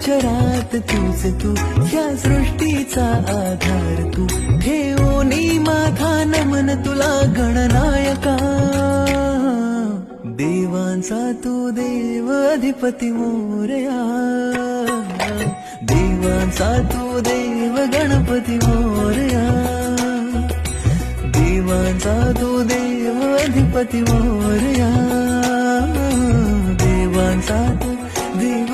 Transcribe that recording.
चरात तूच तू या सृष्टीचा आधार तू. ठेवोनी माझा नमन तुला गणनायका. देवांचा तू देव अधिपती मोरया. देवांचा तू देव गणपती मोरया. देवांचा तू देव अधिपती मोरया. देवांचा